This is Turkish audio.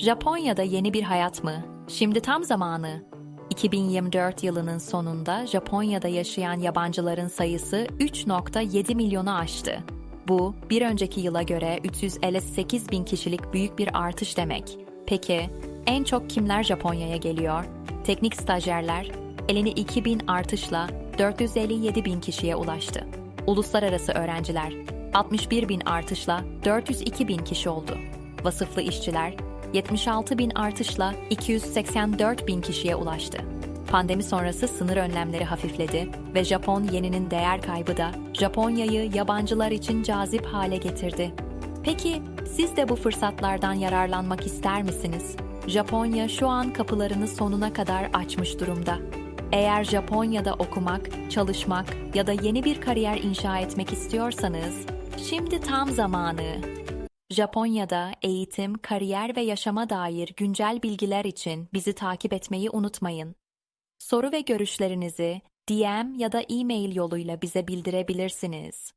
Japonya'da yeni bir hayat mı? Şimdi tam zamanı. 2024 yılının sonunda Japonya'da yaşayan yabancıların sayısı 3.7 milyonu aştı. Bu, bir önceki yıla göre 358 bin kişilik büyük bir artış demek. Peki, en çok kimler Japonya'ya geliyor? Teknik stajyerler, elini 2000 artışla 457 bin kişiye ulaştı. Uluslararası öğrenciler, 61 bin artışla 402 bin kişi oldu. Vasıflı işçiler, 76 bin artışla 284 bin kişiye ulaştı. Pandemi sonrası sınır önlemleri hafifledi ve Japon yeninin değer kaybı da Japonya'yı yabancılar için cazip hale getirdi. Peki siz de bu fırsatlardan yararlanmak ister misiniz? Japonya şu an kapılarını sonuna kadar açmış durumda. Eğer Japonya'da okumak, çalışmak ya da yeni bir kariyer inşa etmek istiyorsanız, şimdi tam zamanı. Japonya'da eğitim, kariyer ve yaşama dair güncel bilgiler için bizi takip etmeyi unutmayın. Soru ve görüşlerinizi DM ya da e-mail yoluyla bize bildirebilirsiniz.